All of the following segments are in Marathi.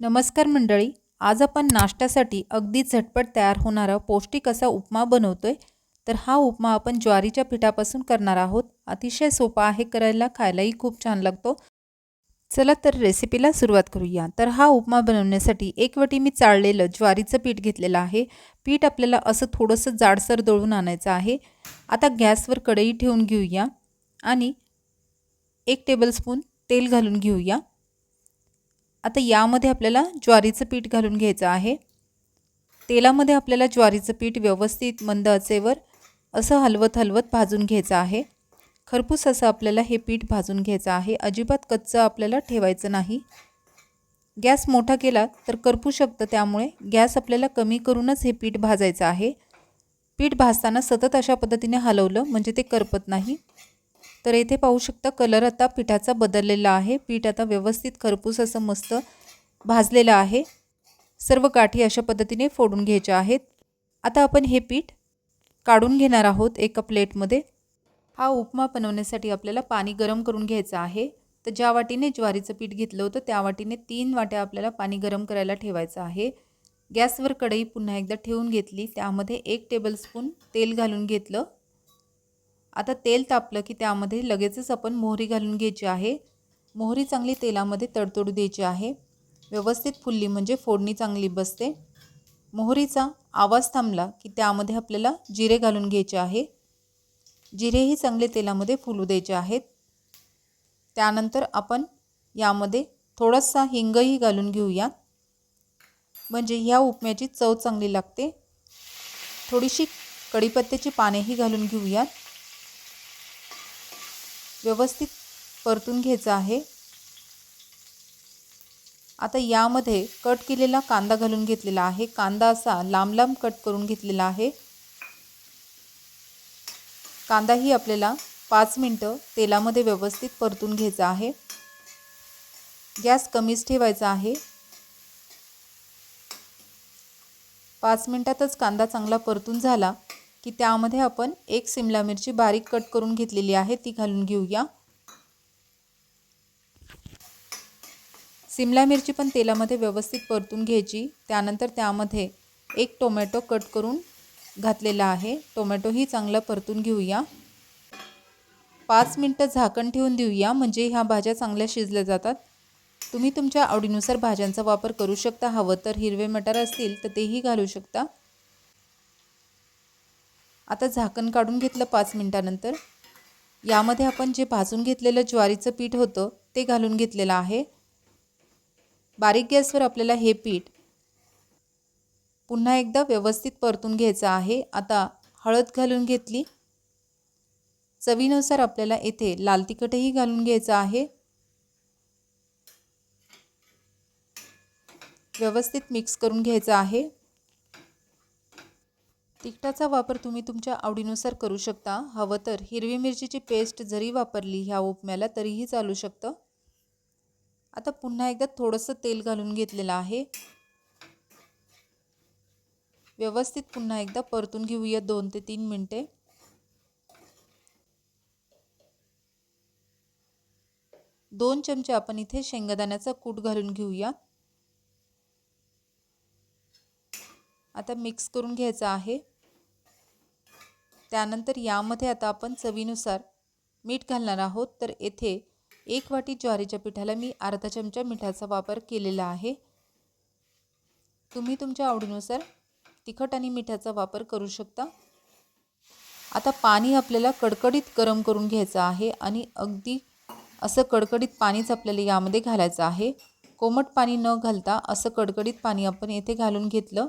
नमस्कार मंडळी आज आपण नाश्त्यासाठी अगदी झटपट तयार होणारा पौष्टिक असा उपमा बनवतोय. तर हा उपमा आपण ज्वारीच्या पिठापासून करणार आहोत. अतिशय सोपा आहे करायला खायलाही खूप छान लागतो. चला तर रेसिपीला सुरुवात करूया. तर हा उपमा बनवण्यासाठी एक वटी मी चाळलेलं ज्वारीचं पीठ घेतलेलं आहे. पीठ आपल्याला असं थोडंसं जाडसर दळून आणायचं आहे. आता गॅसवर कढई ठेवून घेऊया आणि एक टेबलस्पून तेल घालून घेऊया. आता यामध्ये आपल्याला ज्वारीचं पीठ घालून घ्यायचं आहे. तेलामध्ये आपल्याला ज्वारीचं पीठ व्यवस्थित मंद असेवर असं हलवत हलवत भाजून घ्यायचं आहे. खरपूस असं आपल्याला हे पीठ भाजून घ्यायचं आहे. अजिबात कच्चं आपल्याला ठेवायचं नाही. गॅस मोठा केला तर करपू शकतं त्यामुळे गॅस आपल्याला कमी करूनच हे पीठ भाजायचं आहे. पीठ भाजताना सतत अशा पद्धतीने हलवलं म्हणजे ते करपत नाही. तर येथे पाहू शकता कलर आता पिठाचा बदललेला आहे. पीठ आता व्यवस्थित खरपूस असं मस्त भाजलेलं आहे. सर्व गाठी अशा पद्धतीने फोडून घ्यायच्या आहेत. आता आपण हे पीठ काढून घेणार आहोत एका प्लेटमध्ये. हा उपमा बनवण्यासाठी आपल्याला पाणी गरम करून घ्यायचं आहे. तर ज्या वाटीने ज्वारीचं पीठ घेतलं होतं त्या वाटीने तीन वाट्या आपल्याला पाणी गरम करायला ठेवायचं आहे. गॅसवर कढई पुन्हा एकदा ठेवून घेतली. त्यामध्ये एक टेबलस्पून तेल घालून घेतलं. आता तेल तापलं की त्यामध्ये लगेचच आपण मोहरी घालून घ्यायची आहे. मोहरी चांगली तेलामध्ये तडतडू द्यायची आहे. व्यवस्थित फुलली म्हणजे फोडणी चांगली बसते. मोहरीचा आवाज थांबला की त्यामध्ये आपल्याला जिरे घालून घ्यायचे आहे. जिरेही चांगले तेलामध्ये फुलू द्यायचे आहेत. त्यानंतर आपण यामध्ये थोडासा हिंगही घालून घेऊया. म्हणजे ह्या उपम्याची चव चांगली लागते. थोडीशी कढीपत्त्याची पानेही घालून घेऊयात. व्यवस्थित परतून घ्यायचं आहे. आता यामध्ये कट केलेला कांदा घालून घेतलेला आहे. कांदा असा लांब लांब कट करून घेतलेला आहे. कांदाही आपल्याला पाच मिनटं तेलामध्ये व्यवस्थित परतून घ्यायचा आहे. गॅस कमीच ठेवायचा आहे. पाच मिनटातच कांदा चांगला परतून झाला. की त्यामध्ये आपण एक सिमला मिरची बारीक कट करून घेतलेली आहे ती घालून घेऊया. सिमला मिरची पण तेलामध्ये व्यवस्थित परतून घ्यायची. त्यानंतर त्यामध्ये एक टोमॅटो कट करून घातलेला आहे. टोमॅटोही चांगला परतून घेऊया. पाच मिनटं झाकण ठेवून देऊया म्हणजे ह्या भाज्या चांगल्या शिजल्या जातात. तुम्ही तुमच्या आवडीनुसार भाज्यांचा वापर करू शकता. हवं तर हिरवे मटार असतील तर तेही घालू शकता. आता झाकण काढून घेतलं पाच मिनटानंतर. यामध्ये आपण जे भाजून घेतलेलं ज्वारीचं पीठ होतं ते घालून घेतलेलं आहे. बारीक गॅसवर आपल्याला हे पीठ पुन्हा एकदा व्यवस्थित परतून घ्यायचं आहे. आता हळद घालून घेतली. चवीनुसार आपल्याला येथे लाल तिखटही घालून घ्यायचं आहे. व्यवस्थित मिक्स करून घ्यायचं आहे. तिखटाचा वापर तुम्ही तुमच्या आवडीनुसार करू शकता. हवं तर हिरवी मिरचीची पेस्ट जरी वापरली ह्या उपम्याला तरीही चालू शकतं. आता पुन्हा एकदा थोडंसं तेल घालून घेतलेलं आहे. व्यवस्थित पुन्हा एकदा परतून घेऊया दोन ते तीन मिनटे. दोन चमचे आपण इथे शेंगदाण्याचा कूट घालून घेऊया. आता मिक्स करून घ्यायचं आहे. त्यानंतर यामध्ये आता आपण चवीनुसार मीठ घालणार आहोत. तर येथे एक वाटी ज्वारीच्या पिठाला मी अर्धा चमचा मिठाचा वापर केलेला आहे. तुम्ही तुमच्या आवडीनुसार तिखट आणि मिठाचा वापर करू शकता. आता पाणी आपल्याला कडकडीत गरम करून घ्यायचं आहे आणि अगदी असं कडकडीत पाणीच आपल्याला यामध्ये घालायचं आहे. कोमट पाणी न घालता असं कडकडीत पाणी आपण येथे घालून घेतलं.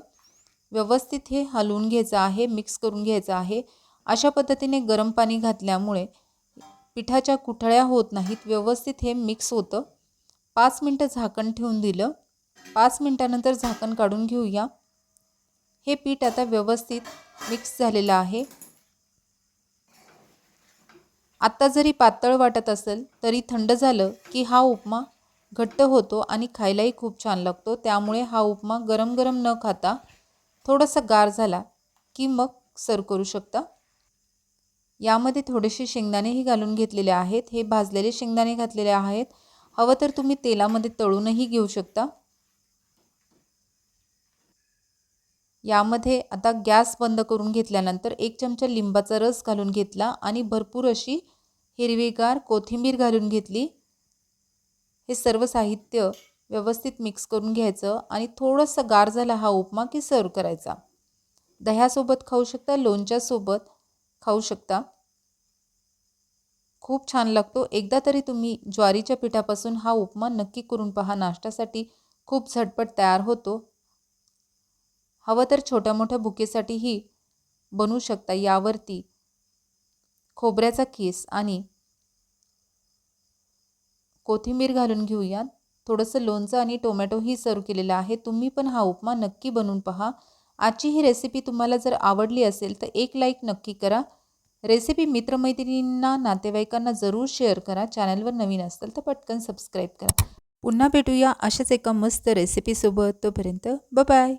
व्यवस्थित हे हलवून घ्यायचं आहे मिक्स करून घ्यायचं आहे. अशा पद्धतीने गरम पाणी घातल्यामुळे पिठाच्या कुठळ्या होत नाहीत व्यवस्थित हे मिक्स होतं. पाच मिनटं झाकण ठेवून दिलं. पाच मिनटानंतर झाकण काढून घेऊया. हे पीठ आता व्यवस्थित मिक्स झालेलं आहे. आत्ता जरी पातळ वाटत असेल तरी थंड झालं की हा उपमा घट्ट होतो आणि खायलाही खूप छान लागतो. त्यामुळे हा उपमा गरम गरम न खाता थोडासा गार झाला की मग सर्व करू शकता. यामध्ये थोडेसे शेंगदाणेही घालून घेतलेले आहेत. हे भाजलेले शेंगदाणे घातलेले आहेत. हवं तर तुम्ही तेलामध्ये तळूनही घेऊ शकता. यामध्ये आता गॅस बंद करून घेतल्यानंतर एक चमचा लिंबाचा रस घालून घेतला आणि भरपूर अशी हिरवीगार कोथिंबीर घालून घेतली. हे सर्व साहित्य व्यवस्थित मिक्स करून घ्यायचं आणि थोडंसं गार झाला हा उपमा की सर्व करायचा. दह्यासोबत खाऊ शकता लोणच्यासोबत. खाऊ शकता. खूप छान लागतो. एकदा तरी तुम्ही ज्वारीच्या पिठापासून हा उपमा नक्की करून पहा. नाश्त्यासाठी खूप झटपट तयार होतो. हवं तर छोट्या मोठ्या बुकेसाठीही बनवू शकता. यावरती खोबऱ्याचा केस आणि कोथिंबीर घालून घेऊयात. थोडंसं लोणचं आणि टोमॅटोही सर्व केलेलं आहे. तुम्ही पण हा उपमा नक्की बनवून पहा. आजची ही रेसिपी तुम्हाला जर आवडली असेल तर एक लाईक नक्की करा. रेसिपी मित्रमैत्रिणींना नातेवाईकांना जरूर शेअर करा. चॅनलवर नवीन असेल तर पटकन सबस्क्राईब करा. पुन्हा भेटूया अशाच एका मस्त रेसिपीसोबत तोपर्यंत बाय